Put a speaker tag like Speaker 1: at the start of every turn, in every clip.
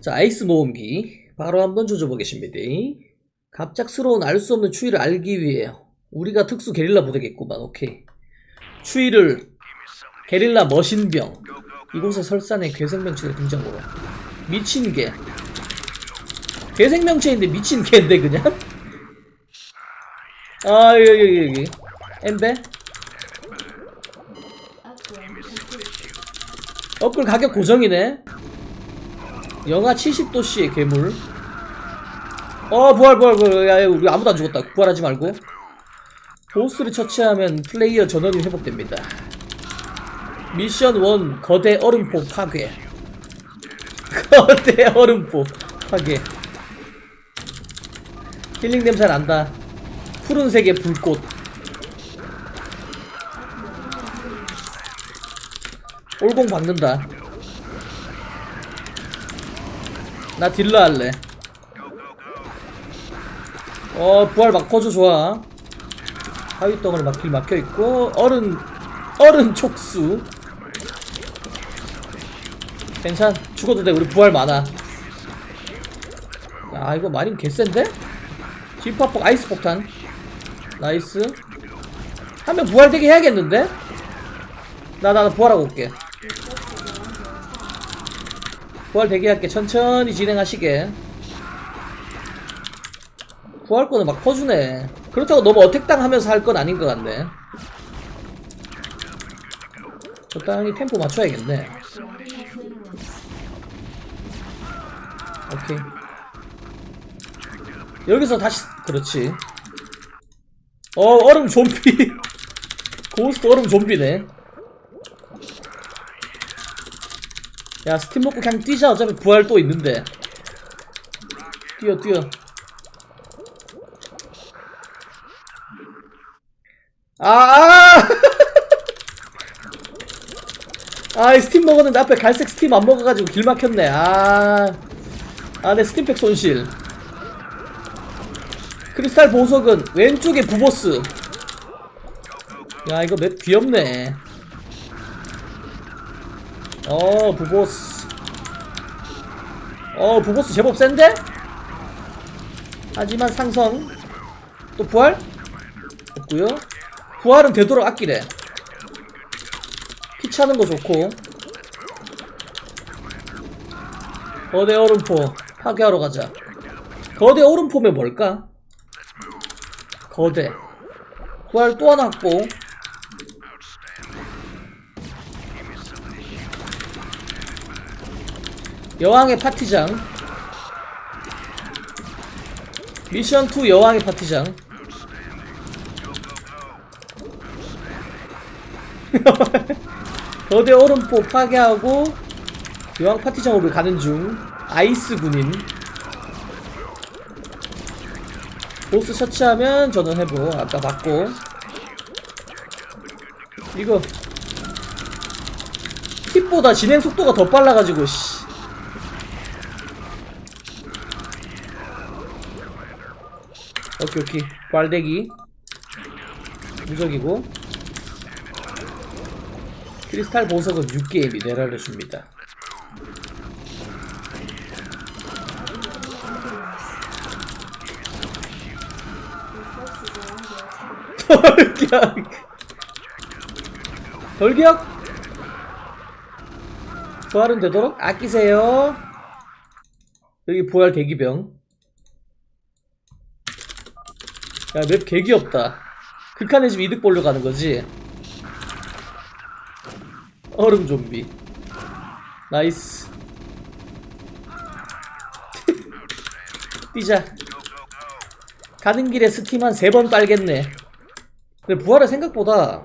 Speaker 1: 자, 아이스 모음기. 바로 한번 조져보겠습니다. 갑작스러운 알 수 없는 추위를 알기 위해 우리가 특수 게릴라 부대겠구만. 오케이. 추위를 게릴라 머신병. 이곳에 설산의 괴생명체가 등장으로. 미친 개. 괴생명체인데 미친 개인데 그냥? 아 여기 여기 여기. 엠베? 업글 가격 고정이네. 영하 70도씨의 괴물. 어, 부활, 부활, 부활. 야, 야, 우리 아무도 안 죽었다. 부활하지 말고. 보스를 처치하면 플레이어 전원이 회복됩니다. 미션 1, 거대 얼음포 파괴. 거대 얼음포 파괴. 힐링 냄새 난다. 푸른색의 불꽃. 올공 박는다. 나 딜러 할래. 어, 부활 막 퍼줘 좋아. 하위 덩어리 막길 막혀 있고 얼음 얼음 촉수. 괜찮. 죽어도 돼. 우리 부활 많아. 야, 이거 마린 개센데? 뒷파폭 아이스 폭탄. 나이스. 한 명 부활되게 해야겠는데? 나, 나, 나 부활하고 올게. 부활 대기할게. 천천히 진행하시게. 부활 거는 막 퍼주네. 그렇다고 너무 어택당 하면서 할 건 아닌 것 같네. 적당히 템포 맞춰야겠네. 오케이. 여기서 다시, 그렇지. 어, 얼음 좀비. 고스트 얼음 좀비네. 야, 스팀 먹고 그냥 뛰자. 어차피 부활 또 있는데. 뛰어, 뛰어. 아, 아! 아, 이 스팀 먹었는데 앞에 갈색 스팀 안 먹어가지고 길 막혔네. 아. 아, 내 스팀팩 손실. 크리스탈 보석은 왼쪽에 부보스. 야, 이거 맵 귀엽네. 어, 부보스. 어, 부보스 제법 센데? 하지만 상성. 또 부활? 없고요 부활은 되도록 아끼래. 피 차는 거 좋고. 거대 얼음포 파괴하러 가자. 거대 얼음포면 뭘까? 거대. 부활 또 하나 갖고. 여왕의 파티장. 미션 2 여왕의 파티장. 거대 얼음포 파괴하고 여왕 파티장으로 가는 중 아이스 군인 보스 처치하면 저는 해보 아까 봤고 이거 팁보다 진행 속도가 더 빨라가지고 씨. 오케이 오케이 빨대기 무적이고 크리스탈 보석은 6개의 미네랄을 줍니다. 돌격! 돌격! 부활은 되도록 아끼세요. 여기 부활 대기병. 야, 맵 개귀엽다. 극한의 집 이득 보려 가는 거지. 얼음 좀비. 나이스. 뛰자. 가는 길에 스팀 한 세 번 빨겠네. 근데 부활은 생각보다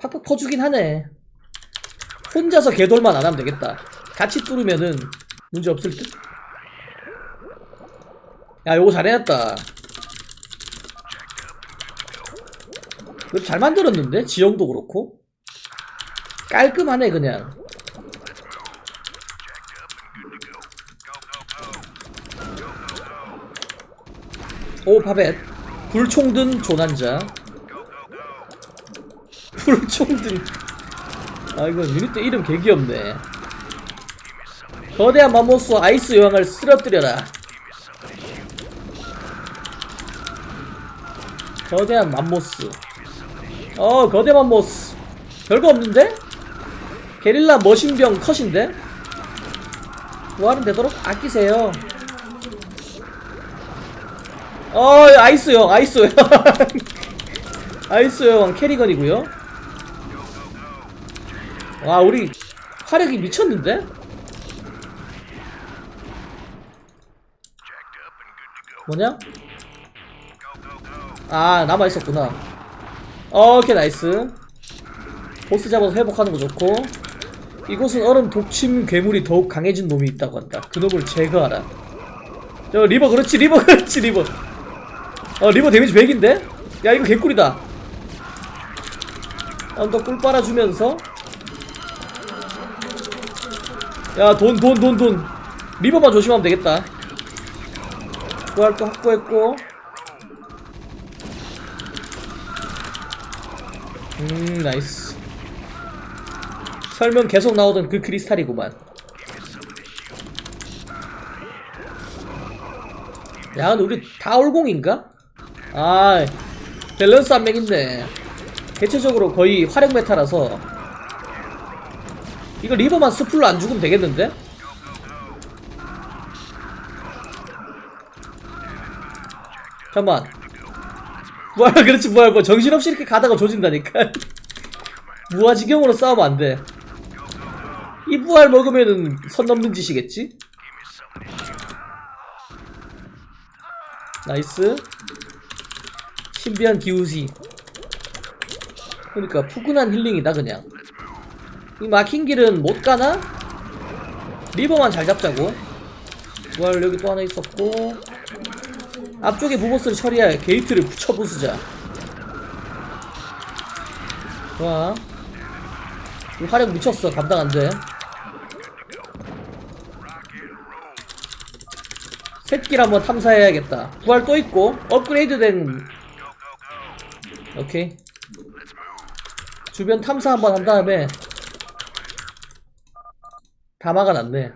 Speaker 1: 팍팍 퍼주긴 하네. 혼자서 개돌만 안 하면 되겠다. 같이 뚫으면은 문제 없을 듯? 야, 요거 잘 해놨다. 이거 잘 만들었는데? 지형도 그렇고. 깔끔하네, 그냥. 오, 파벳. 불총 든 조난자. 불총 든. 아, 이거 유닛도 이름 개 귀엽네. 거대한 맘모스 아이스 여왕을 쓰러뜨려라. 거대한 맘모스. 어, 거대 맘모스. 별거 없는데? 게릴라 머신병 컷인데? 부활은 되도록 아끼세요. 어, 아이스 여왕, 아이스 여왕. 아이스 여왕 캐리건이고요. 와, 우리 화력이 미쳤는데? 뭐냐? 아 남아있었구나 오케이 나이스. 보스 잡아서 회복하는 거 좋고. 이곳은 얼음 독침 괴물이 더욱 강해진 놈이 있다고 한다. 그놈을 제거하라. 저 리버 그렇지 리버 그렇지 리버. 어 리버 데미지 100인데? 야 이거 개꿀이다. 언더 꿀 빨아주면서. 야 돈 돈 돈 돈. 리버만 조심하면 되겠다. 부활도 확보했고 음 나이스. 설명 계속 나오던 그 크리스탈이구만. 야 근데 우리 다 올공인가? 아 밸런스 안 맥있네 대체적으로 거의 화력 메타라서. 이거 리버만 스플로 안 죽으면 되겠는데? 잠깐만 뭐야 그렇지 뭐야 뭐 정신없이 이렇게 가다가 조진다니까. 무아지경으로 싸우면 안돼. 이 부활 먹으면은 선 넘는 짓이겠지? 나이스. 신비한 기우시 그러니까 푸근한 힐링이다 그냥. 이 막힌 길은 못 가나? 리버만 잘 잡자고. 부활 여기 또 하나 있었고 앞쪽에 무보스를 처리해 게이트를 붙여 부수자. 좋아. 이 화력 미쳤어 감당 안돼. 새끼를 한번 탐사해야겠다. 부활 또 있고 업그레이드 된. 오케이. 주변 탐사 한번 한 다음에 다 막아놨네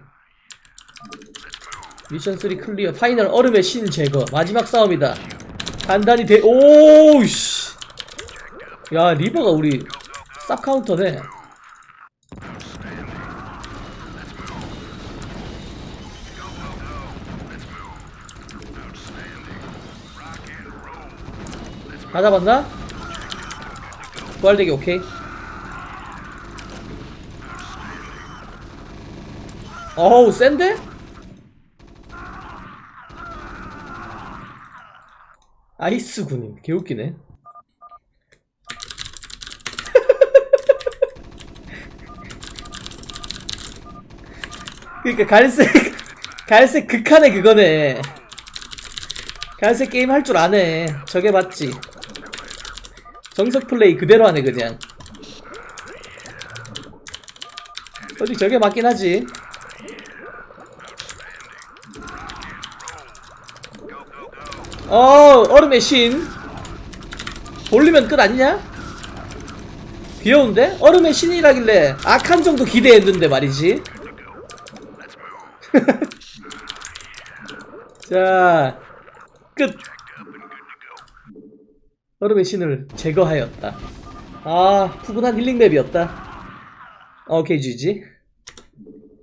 Speaker 1: 미션 3 클리어 파이널 얼음의 신 제거. 마지막 싸움이다. 단단히 대 오우씨. 야 리버가 우리 쌉 카운터네. 다 잡았나? 부활되기 오케이. 어우 센데? 아이스 군인. 개웃기네. 그니까 갈색 갈색 극한의 그거네. 갈색 게임 할 줄 아네. 저게 맞지. 정석 플레이 그대로 하네 그냥. 솔직히 저게 맞긴 하지 어 얼음의 신. 돌리면 끝 아니냐? 귀여운데? 얼음의 신이라길래 악한 정도 기대했는데 말이지. 자 끝. 얼음의 신을 제거하였다. 아 푸근한 힐링 맵이었다. 오케이 GG